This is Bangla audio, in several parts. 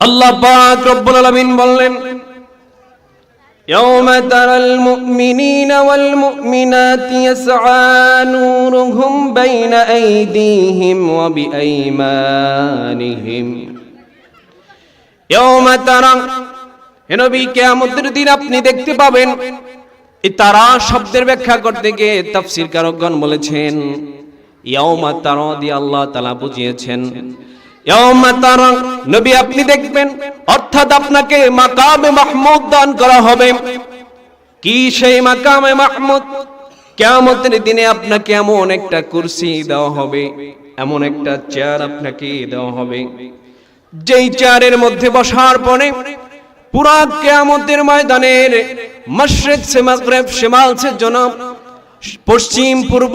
আল্লাহ পাক রব্বুল আলামিন বললেন يوم ترى المؤمنين والمؤمنات يسعى نورهم بين أيديهم وبأيمانهم يوم ترى হে নবী কিয়ামতের দিন আপনি দেখতে পাবেন এই তারা শব্দের ব্যাখ্যা করতে গিয়ে তাফসীর কারকগণ বলেছেন ইয়াউমা তারা দিয়ে আল্লাহ তাআলা বুঝিয়েছেন ইয়াউমা তারা নবী আপনি দেখবেন, অর্থাৎ আপনাকে মাকামে মাহমুদ দান করা হবে। কি সেই মাকামে মাহমুদ? কিয়ামতের দিনে আপনাকে এমন একটা কুরসি দেওয়া হবে, এমন একটা চেয়ার আপনাকে দেওয়া হবে। যেই চেয়ারের মধ্যে বসার পরে পুরা কেয়ামতের ময়দানের মশরিক সে মাগরিব, সে জনাব, পশ্চিম, পূর্ব,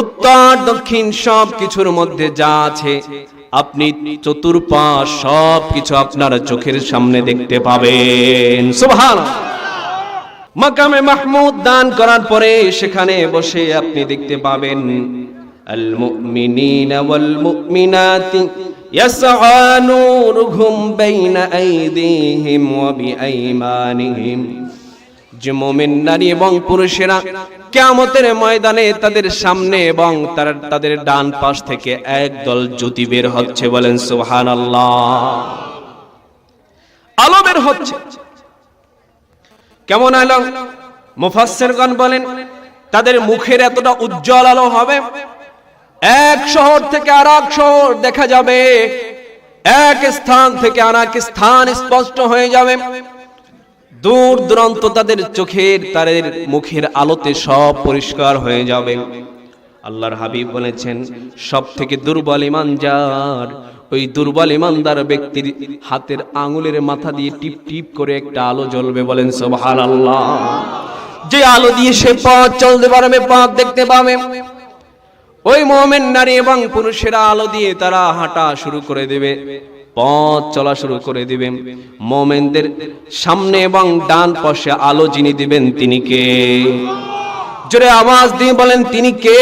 উত্তর, দক্ষিণ সব কিছুর মধ্যে যা আছে আপনি চতুর্পাশ সব কিছু আপনার চোখের সামনে দেখতে পাবেন সুবহান মাকামে মাহমুদ দান করার পরে সেখানে বসে আপনি দেখতে পাবেন আল মুমিনিনা ওয়াল মুমিনাতি يسعى نورهم بين أيديهم وبأيمانهم যে মোমেন নারী এবং পুরুষেরা কেয়ামতের ময়দানে তাদের সামনে এবং তার তাদের ডান পাশ থেকে একদল জ্যোতি বের হচ্ছে বলেন সুহান আলো বের হচ্ছে। কেমন আলো? মুফাসসিরগণ বলেন, তাদের মুখের এতটা উজ্জ্বল আলো হবে, এক শহর থেকে আর এক শহর দেখা যাবে, এক স্থান থেকে আর এক স্থান স্পষ্ট হয়ে যাবে। দূর দূরান্ত তাদের চোখের, তাদের মুখের আলোতে সব পরিষ্কার হয়ে যাবে। আল্লাহর হাবিব বলেছেন সব থেকে দুর্বল ইমান যার ওই দুর্বল ইমানদার ব্যক্তির হাতের আঙুলের মাথা দিয়ে টিপ টিপ করে একটা আলো জ্বলবে বলেন সোহান আল্লাহ যে আলো দিয়ে সে পথ চলতে পারবে, পথ দেখতে পাবে। ওই মোমেন নারী এবং পুরুষেরা আলো দিয়ে তারা হাঁটা শুরু করে দেবে। পথ চলা শুরু করে দিবেন। মোমেনদের সামনে এবং ডান পাশে আলো যিনি দিবেন তিনি কে? জোরে আওয়াজ দিয়ে বলেন, তিনি কে?